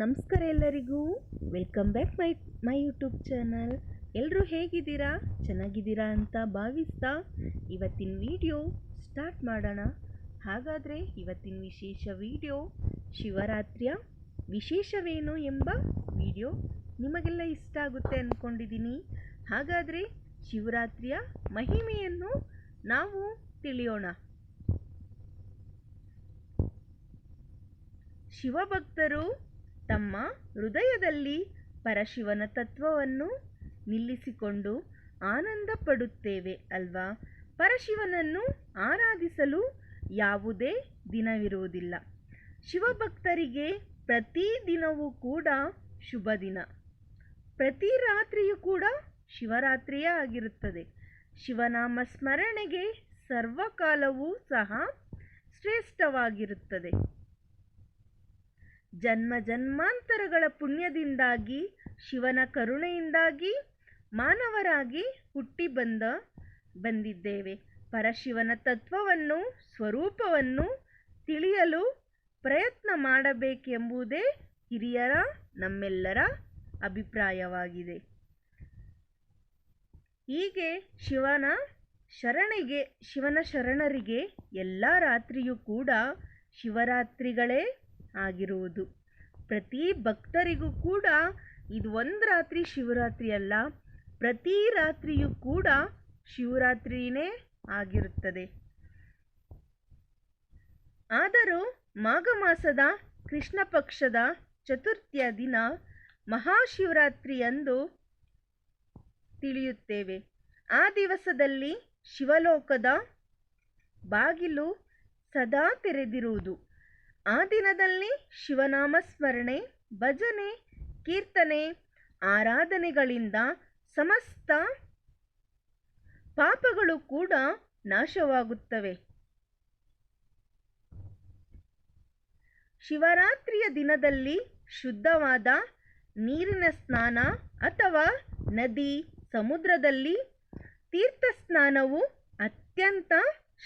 ನಮಸ್ಕಾರ ಎಲ್ಲರಿಗೂ. Welcome back my my YouTube channel ಎಲ್ಲರೂ ಹೇಗಿದ್ದೀರಾ? ಚೆನ್ನಾಗಿದ್ದೀರಾ ಅಂತ ಭಾವಿಸ್ತಾ ಇವತ್ತಿನ ವಿಡಿಯೋ ಸ್ಟಾರ್ಟ್ ಮಾಡೋಣ. ಹಾಗಾದರೆ ಇವತ್ತಿನ ವಿಶೇಷ ವಿಡಿಯೋ ಶಿವರಾತ್ರಿಯ ವಿಶೇಷವೇನು ಎಂಬ ವಿಡಿಯೋ ನಿಮಗೆಲ್ಲ ಇಷ್ಟ ಆಗುತ್ತೆ ಅಂದ್ಕೊಂಡಿದ್ದೀನಿ ಹಾಗಾದರೆ ಶಿವರಾತ್ರಿಯ ಮಹಿಮೆಯನ್ನು ನಾವು ತಿಳಿಯೋಣ. ಶಿವಭಕ್ತರು ತಮ್ಮ ಹೃದಯದಲ್ಲಿ ಪರಶಿವನ ತತ್ವವನ್ನು ನಿಲ್ಲಿಸಿಕೊಂಡು ಆನಂದ ಪಡುತ್ತೇವೆ ಅಲ್ವಾ? ಪರಶಿವನನ್ನು ಆರಾಧಿಸಲು ಯಾವುದೇ ದಿನವಿರುವುದಿಲ್ಲ. ಶಿವಭಕ್ತರಿಗೆ ಪ್ರತಿ ದಿನವೂ ಕೂಡ ಶುಭ ದಿನ. ಪ್ರತಿ ರಾತ್ರಿಯೂ ಕೂಡ ಶಿವರಾತ್ರಿಯೇ ಆಗಿರುತ್ತದೆ. ಶಿವನಾಮ ಸ್ಮರಣೆಗೆ ಸರ್ವಕಾಲವೂ ಸಹ ಶ್ರೇಷ್ಠವಾಗಿರುತ್ತದೆ. ಜನ್ಮ ಜನ್ಮಾಂತರಗಳ ಪುಣ್ಯದಿಂದಾಗಿ, ಶಿವನ ಕರುಣೆಯಿಂದಾಗಿ ಮಾನವರಾಗಿ ಹುಟ್ಟಿ ಬಂದ, ಬಂದಿದ್ದೇವೆ. ಪರಶಿವನ ತತ್ವವನ್ನು, ಸ್ವರೂಪವನ್ನು ತಿಳಿಯಲು ಪ್ರಯತ್ನ ಮಾಡಬೇಕೆಂಬುದೇ ಹಿರಿಯರ, ನಮ್ಮೆಲ್ಲರ ಅಭಿಪ್ರಾಯವಾಗಿದೆ. ಹೀಗೆ ಶಿವನ ಶರಣೆಗೆ, ಶಿವನ ಶರಣರಿಗೆ ಎಲ್ಲ ರಾತ್ರಿಯೂ ಕೂಡ ಶಿವರಾತ್ರಿಗಳೇ ಆಗಿರುವುದು. ಪ್ರತಿ ಭಕ್ತರಿಗೂ ಕೂಡ ಇದು ಒಂದು ರಾತ್ರಿ ಶಿವರಾತ್ರಿ ಅಲ್ಲ, ಪ್ರತಿ ರಾತ್ರಿಯೂ ಕೂಡ ಶಿವರಾತ್ರಿನೇ ಆಗಿರುತ್ತದೆ. ಆದರೂ ಮಾಘ ಮಾಸದ ಕೃಷ್ಣ ಪಕ್ಷದ ಚತುರ್ಥಿಯ ದಿನ ಮಹಾಶಿವರಾತ್ರಿಯಂದು ತಿಳಿಯುತ್ತೇವೆ. ಆ ದಿವಸದಲ್ಲಿ ಶಿವಲೋಕದ ಬಾಗಿಲು ಸದಾ ತೆರೆದಿರುವುದು. ಆ ದಿನದಲ್ಲಿ ಶಿವನಾಮ ಸ್ಮರಣೆ ಭಜನೆ, ಕೀರ್ತನೆ, ಆರಾಧನೆಗಳಿಂದ ಸಮಸ್ತ ಪಾಪಗಳು ಕೂಡ ನಾಶವಾಗುತ್ತವೆ. ಶಿವರಾತ್ರಿಯ ದಿನದಲ್ಲಿ ಶುದ್ಧವಾದ ನೀರಿನ ಸ್ನಾನ ಅಥವಾ ನದಿ ಸಮುದ್ರದಲ್ಲಿ ತೀರ್ಥ ಸ್ನಾನವು ಅತ್ಯಂತ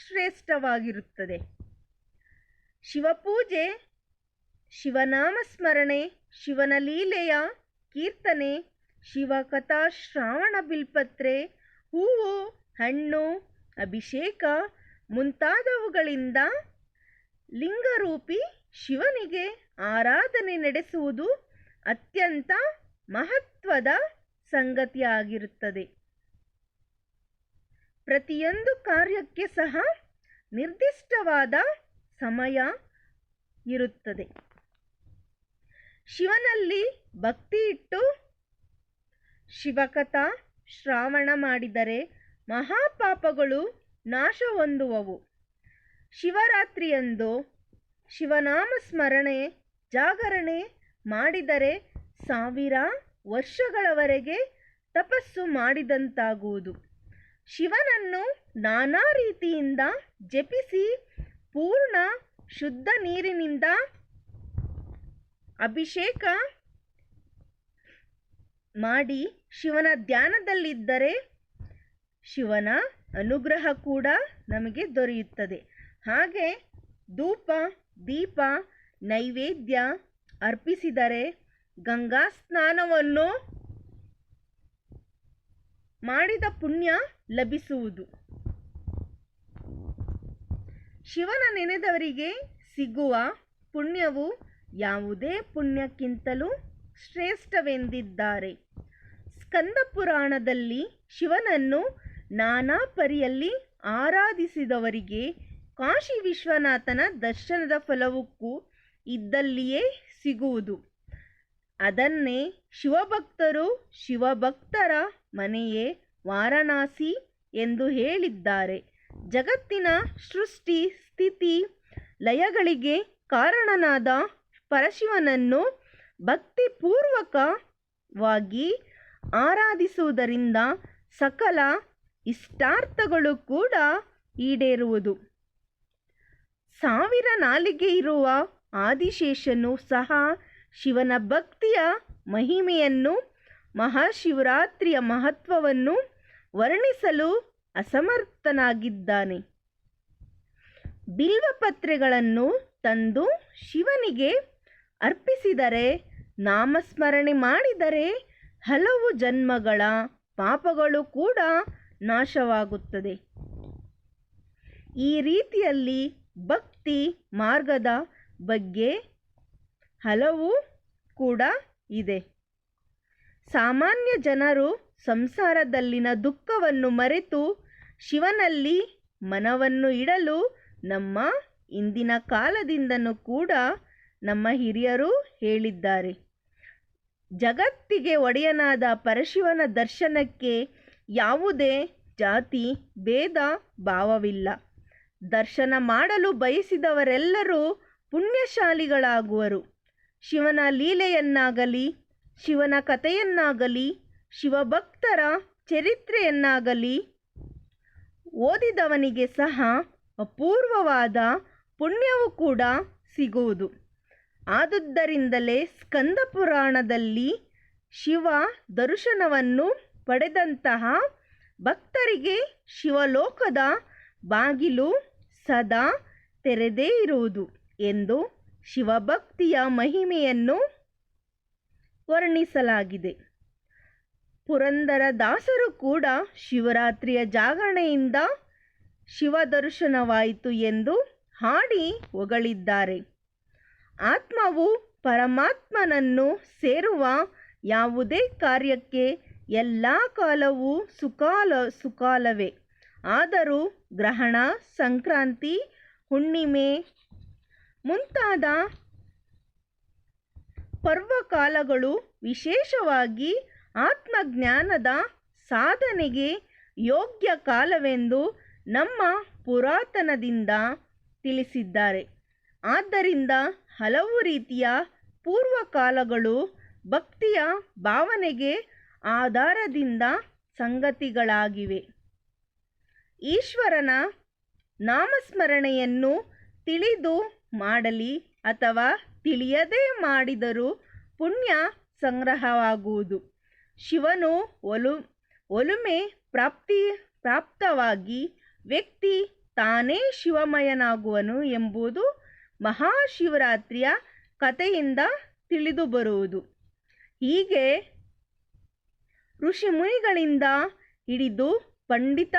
ಶ್ರೇಷ್ಠವಾಗಿರುತ್ತದೆ. ಶಿವಪೂಜೆ, ಶಿವನಾಮಸ್ಮರಣೆ, ಶಿವನ ಲೀಲೆಯ ಕೀರ್ತನೆ, ಶಿವಕಥಾ ಶ್ರಾವಣ ಬಿಲ್ಪತ್ರೆ, ಹೂವು, ಹಣ್ಣು, ಅಭಿಷೇಕ ಮುಂತಾದವುಗಳಿಂದ ಲಿಂಗರೂಪಿ ಶಿವನಿಗೆ ಆರಾಧನೆ ನಡೆಸುವುದು ಅತ್ಯಂತ ಮಹತ್ವದ ಸಂಗತಿಯಾಗಿರುತ್ತದೆ. ಪ್ರತಿಯೊಂದು ಕಾರ್ಯಕ್ಕೆ ಸಹ ನಿರ್ದಿಷ್ಟವಾದ ಸಮಯ ಇರುತ್ತದೆ. ಶಿವನಲ್ಲಿ ಭಕ್ತಿ ಇಟ್ಟು ಶಿವಕಥಾ ಶ್ರಾವಣ ಮಾಡಿದರೆ ಮಹಾಪಾಪಗಳು ನಾಶ ಹೊಂದುವವು. ಶಿವರಾತ್ರಿಯಂದು ಶಿವನಾಮ ಸ್ಮರಣೆ, ಜಾಗರಣೆ ಮಾಡಿದರೆ ಸಾವಿರ ವರ್ಷಗಳವರೆಗೆ ತಪಸ್ಸು ಮಾಡಿದಂತಾಗುವುದು. ಶಿವನನ್ನು ನಾನಾ ರೀತಿಯಿಂದ ಜಪಿಸಿ ಪೂರ್ಣ ಶುದ್ಧ ನೀರಿನಿಂದ ಅಭಿಷೇಕ ಮಾಡಿ ಶಿವನ ಧ್ಯಾನದಲ್ಲಿದ್ದರೆ ಶಿವನ ಅನುಗ್ರಹ ಕೂಡ ನಮಗೆ ದೊರೆಯುತ್ತದೆ. ಹಾಗೆ ಧೂಪ, ದೀಪ, ನೈವೇದ್ಯ ಅರ್ಪಿಸಿದರೆ ಗಂಗಾ ಸ್ನಾನವನ್ನು ಮಾಡಿದ ಪುಣ್ಯ ಲಭಿಸುವುದು. ಶಿವನ ನೆನೆದವರಿಗೆ ಸಿಗುವ ಪುಣ್ಯವು ಯಾವುದೇ ಪುಣ್ಯಕ್ಕಿಂತಲೂ ಶ್ರೇಷ್ಠವೆಂದಿದ್ದಾರೆ. ಸ್ಕಂದ ಪುರಾಣದಲ್ಲಿ ಶಿವನನ್ನು ನಾನಾ ಪರಿಯಲ್ಲಿ ಆರಾಧಿಸಿದವರಿಗೆ ಕಾಶಿ ವಿಶ್ವನಾಥನ ದರ್ಶನದ ಫಲವಕ್ಕೂ ಇದ್ದಲ್ಲಿಯೇ ಸಿಗುವುದು. ಅದನ್ನೇ ಶಿವಭಕ್ತರು ಶಿವಭಕ್ತರ ಮನೆಯೇ ವಾರಣಾಸಿ ಎಂದು ಹೇಳಿದ್ದಾರೆ. ಜಗತ್ತಿನ ಸೃಷ್ಟಿ, ಸ್ಥಿತಿ, ಲಯಗಳಿಗೆ ಕಾರಣನಾದ ಪರಶಿವನನ್ನು ಭಕ್ತಿಪೂರ್ವಕವಾಗಿ ಆರಾಧಿಸುವುದರಿಂದ ಸಕಲ ಇಷ್ಟಾರ್ಥಗಳು ಕೂಡ ಈಡೇರುವುದು. ಸಾವಿರ ನಾಲಿಗೆ ಇರುವ ಆದಿಶೇಷನು ಸಹ ಶಿವನ ಭಕ್ತಿಯ ಮಹಿಮೆಯನ್ನು ಮಹಾಶಿವರಾತ್ರಿಯ ಮಹತ್ವವನ್ನು ವರ್ಣಿಸಲು ಅಸಮರ್ಥನಾಗಿದ್ದಾನೆ. ಬಿಲ್ವಪತ್ರೆಗಳನ್ನು ತಂದು ಶಿವನಿಗೆ ಅರ್ಪಿಸಿದರೆ, ನಾಮಸ್ಮರಣೆ ಮಾಡಿದರೆ ಹಲವು ಜನ್ಮಗಳ ಪಾಪಗಳು ಕೂಡ ನಾಶವಾಗುತ್ತದೆ. ಈ ರೀತಿಯಲ್ಲಿ ಭಕ್ತಿ ಮಾರ್ಗದ ಬಗ್ಗೆ ಹಲವು ಕೂಡ ಇದೆ. ಸಾಮಾನ್ಯ ಜನರು ಸಂಸಾರದಲ್ಲಿನ ದುಃಖವನ್ನು ಮರೆತು ಶಿವನಲ್ಲಿ ಮನವನ್ನು ಇಡಲು ನಮ್ಮ ಇಂದಿನ ಕಾಲದಿಂದನೂ ಕೂಡ ನಮ್ಮ ಹಿರಿಯರು ಹೇಳಿದ್ದಾರೆ. ಜಗತ್ತಿಗೆ ಒಡೆಯನಾದ ಪರಶಿವನ ದರ್ಶನಕ್ಕೆ ಯಾವುದೇ ಜಾತಿ, ಭೇದ, ಭಾವವಿಲ್ಲ. ದರ್ಶನ ಮಾಡಲು ಬಯಸಿದವರೆಲ್ಲರೂ ಪುಣ್ಯಶಾಲಿಗಳಾಗುವರು. ಶಿವನ ಲೀಲೆಯನ್ನಾಗಲಿ, ಶಿವನ ಕಥೆಯನ್ನಾಗಲಿ ಶಿವಭಕ್ತರ ಚರಿತ್ರೆಯನ್ನಾಗಲಿ ಓದಿದವನಿಗೆ ಸಹ ಅಪೂರ್ವವಾದ ಪುಣ್ಯವು ಕೂಡ ಸಿಗುವುದು. ಆದುದರಿಂದಲೇ ಸ್ಕಂದ ಪುರಾಣದಲ್ಲಿ ಶಿವ ದರ್ಶನವನ್ನು ಪಡೆದಂತಹ ಭಕ್ತರಿಗೆ ಶಿವಲೋಕದ ಬಾಗಿಲು ಸದಾ ತೆರೆದೇ ಇರುವುದು ಎಂದು ಶಿವಭಕ್ತಿಯ ಮಹಿಮೆಯನ್ನು ವರ್ಣಿಸಲಾಗಿದೆ. ಪುರಂದರದಾಸರು ಕೂಡ ಶಿವರಾತ್ರಿಯ ಜಾಗರಣೆಯಿಂದ ಶಿವ ದರ್ಶನವಾಯಿತು ಎಂದು ಹಾಡಿ ಹೊಗಳಿದ್ದಾರೆ. ಆತ್ಮವು ಪರಮಾತ್ಮನನ್ನು ಸೇರುವ ಯಾವುದೇ ಕಾರ್ಯಕ್ಕೆ ಎಲ್ಲ ಕಾಲವೂ ಸುಕಾಲ, ಸುಕಾಲವೇ. ಆದರೂ ಗ್ರಹಣ, ಸಂಕ್ರಾಂತಿ, ಹುಣ್ಣಿಮೆ ಮುಂತಾದ ಪರ್ವಕಾಲಗಳು ವಿಶೇಷವಾಗಿ ಆತ್ಮಜ್ಞಾನದ ಸಾಧನೆಗೆ ಯೋಗ್ಯ ಕಾಲವೆಂದು ನಮ್ಮ ಪುರಾತನದಿಂದ ತಿಳಿಸಿದ್ದಾರೆ. ಆದ್ದರಿಂದ ಹಲವು ರೀತಿಯ ಪೂರ್ವಕಾಲಗಳು ಭಕ್ತಿಯ ಭಾವನೆಗೆ ಆಧಾರದಿಂದ ಸಂಗತಿಗಳಾಗಿವೆ. ಈಶ್ವರನ ನಾಮಸ್ಮರಣೆಯನ್ನು ತಿಳಿದು ಮಾಡಲಿ ಅಥವಾ ತಿಳಿಯದೇ ಮಾಡಿದರೂ ಪುಣ್ಯ ಸಂಗ್ರಹವಾಗುವುದು. ಶಿವನು ಒಲು, ಒಲುಮೆ ಪ್ರಾಪ್ತಿ, ಪ್ರಾಪ್ತವಾಗಿ ವ್ಯಕ್ತಿ ತಾನೇ ಶಿವಮಯನಾಗುವನು ಎಂಬುದು ಮಹಾಶಿವರಾತ್ರಿಯ ಕಥೆಯಿಂದ ತಿಳಿದು ಬರುವುದು. ಹೀಗೆ ಋಷಿಮುನಿಗಳಿಂದ ಹಿಡಿದು ಪಂಡಿತ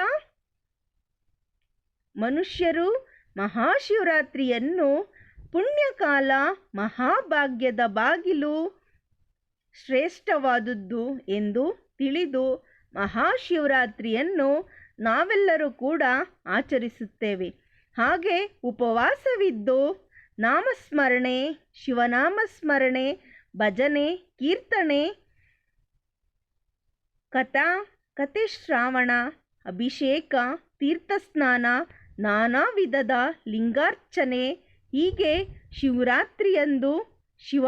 ಮನುಷ್ಯರು ಮಹಾಶಿವರಾತ್ರಿಯನ್ನು ಪುಣ್ಯಕಾಲ ಮಹಾಭಾಗ್ಯದ ಬಾಗಿಲು ಶ್ರೇಷ್ಠವಾದುದು ಎಂದು ತಿಳಿದು ಮಹಾಶಿವರಾತ್ರಿಯನ್ನು ನಾವೆಲ್ಲರೂ ಕೂಡ ಆಚರಿಸುತ್ತೇವೆ. ಹಾಗೆ ಉಪವಾಸವಿದ್ದು ನಾಮಸ್ಮರಣೆ, ಶಿವನಾಮಸ್ಮರಣೆ, ಭಜನೆ, ಕೀರ್ತನೆ, ಕಥಾ ಕತೆ ಶ್ರಾವಣ, ಅಭಿಷೇಕ ತೀರ್ಥಸ್ನಾನ ನಾನಾ ವಿಧದ ಲಿಂಗಾರ್ಚನೆ ಹೀಗೆ ಶಿವರಾತ್ರಿಯಂದು ಶಿವ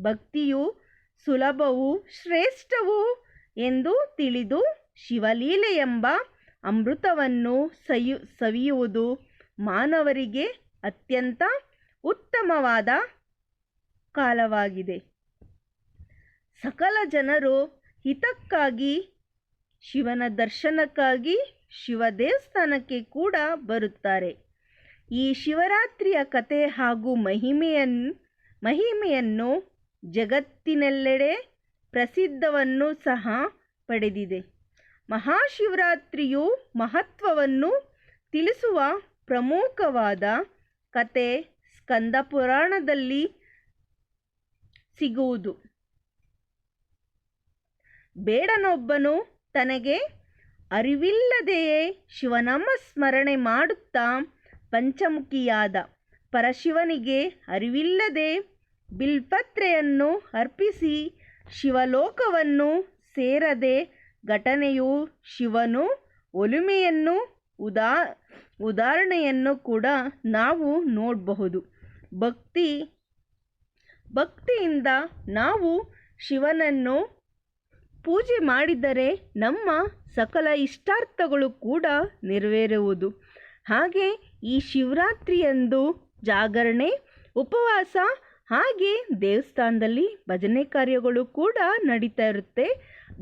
ಭಕ್ತಿಯು ಸುಲಭವೂ ಶ್ರೇಷ್ಠವೂ ಎಂದು ತಿಳಿದು ಶಿವಲೀಲೆ ಎಂಬ ಅಮೃತವನ್ನು ಸಯು, ಸವಿಯುವುದು ಮಾನವರಿಗೆ ಅತ್ಯಂತ ಉತ್ತಮವಾದ ಕಾಲವಾಗಿದೆ. ಸಕಲ ಜನರು ಹಿತಕ್ಕಾಗಿ, ಶಿವನ ದರ್ಶನಕ್ಕಾಗಿ ಶಿವ ದೇವಸ್ಥಾನಕ್ಕೆ ಕೂಡ ಬರುತ್ತಾರೆ. ಈ ಶಿವರಾತ್ರಿಯ ಕತೆ ಹಾಗೂ ಮಹಿಮೆಯನ್ನು ಮಹಿಮೆಯನ್ನು ಜಗತ್ತಿನೆಲ್ಲೆಡೆ ಪ್ರಸಿದ್ಧವನ್ನು ಸಹ ಪಡೆದಿದೆ. ಮಹಾಶಿವರಾತ್ರಿಯು ಮಹತ್ವವನ್ನು ತಿಳಿಸುವ ಪ್ರಮುಖವಾದ ಕತೆ ಸ್ಕಂದ ಪುರಾಣದಲ್ಲಿ ಸಿಗುವುದು. ಬೇಡನೊಬ್ಬನು ತನಗೆ ಅರಿವಿಲ್ಲದೆಯೇ ಶಿವನಾಮ ಸ್ಮರಣೆ ಮಾಡುತ್ತಾ ಪಂಚಮುಖಿಯಾದ ಪರಶಿವನಿಗೆ ಅರಿವಿಲ್ಲದೆ ಬಿಲ್ಪತ್ರೆಯನ್ನು ಅರ್ಪಿಸಿ ಶಿವಲೋಕವನ್ನು ಸೇರದೆ ಘಟನೆಯು ಶಿವನು ಒಲುಮೆಯನ್ನು ಉದಾ, ಉದಾಹರಣೆಯನ್ನು ಕೂಡ ನಾವು ನೋಡಬಹುದು. ಭಕ್ತಿ, ಭಕ್ತಿಯಿಂದ ನಾವು ಶಿವನನ್ನು ಪೂಜೆ ಮಾಡಿದರೆ ನಮ್ಮ ಸಕಲ ಇಷ್ಟಾರ್ಥಗಳು ಕೂಡ ನೆರವೇರುವುದು. ಹಾಗೆ ಈ ಶಿವರಾತ್ರಿಯಂದು ಜಾಗರಣೆ, ಉಪವಾಸ ಹಾಗೆ ದೇವಸ್ಥಾನದಲ್ಲಿ ಭಜನೆ ಕಾರ್ಯಗಳು ಕೂಡ ನಡೀತಾ ಇರುತ್ತೆ.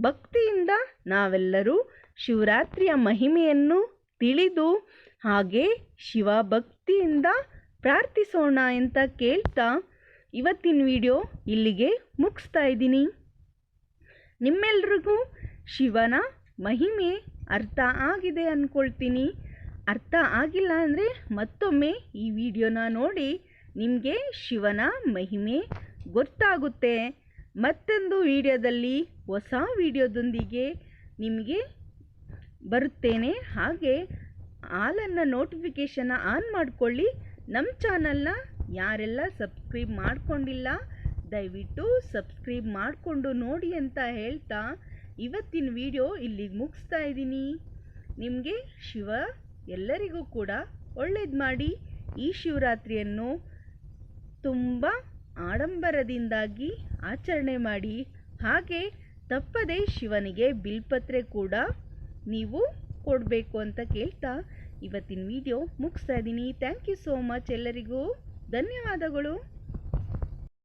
ಭಕ್ತಿಯಿಂದ ನಾವೆಲ್ಲರೂ ಶಿವರಾತ್ರಿಯ ಮಹಿಮೆಯನ್ನು ತಿಳಿದು ಹಾಗೆ ಶಿವ ಭಕ್ತಿಯಿಂದ ಪ್ರಾರ್ಥಿಸೋಣ ಅಂತ ಕೇಳ್ತಾ ಇವತ್ತಿನ ವಿಡಿಯೋ ಇಲ್ಲಿಗೆ ಮುಗಿಸ್ತಾ ಇದ್ದೀನಿ. ನಿಮ್ಮೆಲ್ರಿಗೂ ಶಿವನ ಮಹಿಮೆ ಅರ್ಥ ಆಗಿದೆ ಅಂದ್ಕೊಳ್ತೀನಿ ಅರ್ಥ ಆಗಿಲ್ಲ ಅಂದರೆ ಮತ್ತೊಮ್ಮೆ ಈ ವಿಡಿಯೋನ ನೋಡಿ ನಿಮಗೆ ಶಿವನ ಮಹಿಮೆ ಗೊತ್ತಾಗುತ್ತೆ. ಮತ್ತೊಂದು ವಿಡಿಯೋದಲ್ಲಿ ಹೊಸ ವಿಡಿಯೋದೊಂದಿಗೆ ನಿಮಗೆ ಬರುತ್ತೇನೆ. ಹಾಗೆ ಹಾಲನ್ನು ನೋಟಿಫಿಕೇಷನ್ನ ಆನ್ ಮಾಡಿಕೊಳ್ಳಿ. ನಮ್ಮ ಚಾನಲ್ನ ಯಾರೆಲ್ಲ ಸಬ್ಸ್ಕ್ರೈಬ್ ಮಾಡಿಕೊಂಡಿಲ್ಲ, ದಯವಿಟ್ಟು ಸಬ್ಸ್ಕ್ರೈಬ್ ಮಾಡಿಕೊಂಡು ನೋಡಿ ಅಂತ ಹೇಳ್ತಾ ಇವತ್ತಿನ ವಿಡಿಯೋ ಇಲ್ಲಿಗೆ ಮುಗಿಸ್ತಾ ಇದ್ದೀನಿ. ನಿಮಗೆ ಶಿವ ಎಲ್ಲರಿಗೂ ಕೂಡ ಒಳ್ಳೇದು ಮಾಡಿ. ಈ ಶಿವರಾತ್ರಿಯನ್ನು ತುಂಬ ಆಡಂಬರದಿಂದಾಗಿ ಆಚರಣೆ ಮಾಡಿ, ಹಾಗೆ ತಪ್ಪದೇ ಶಿವನಿಗೆ ಬಿಲ್ಪತ್ರೆ ಕೂಡ ನೀವು ಕೊಡಬೇಕು ಅಂತ ಕೇಳ್ತಾ ಇವತ್ತಿನ ವಿಡಿಯೋ ಮುಗಿಸ್ತಾ ಇದ್ದೀನಿ. ಥ್ಯಾಂಕ್ ಯು ಸೋ ಮಚ್ ಎಲ್ಲರಿಗೂ. ಧನ್ಯವಾದಗಳು.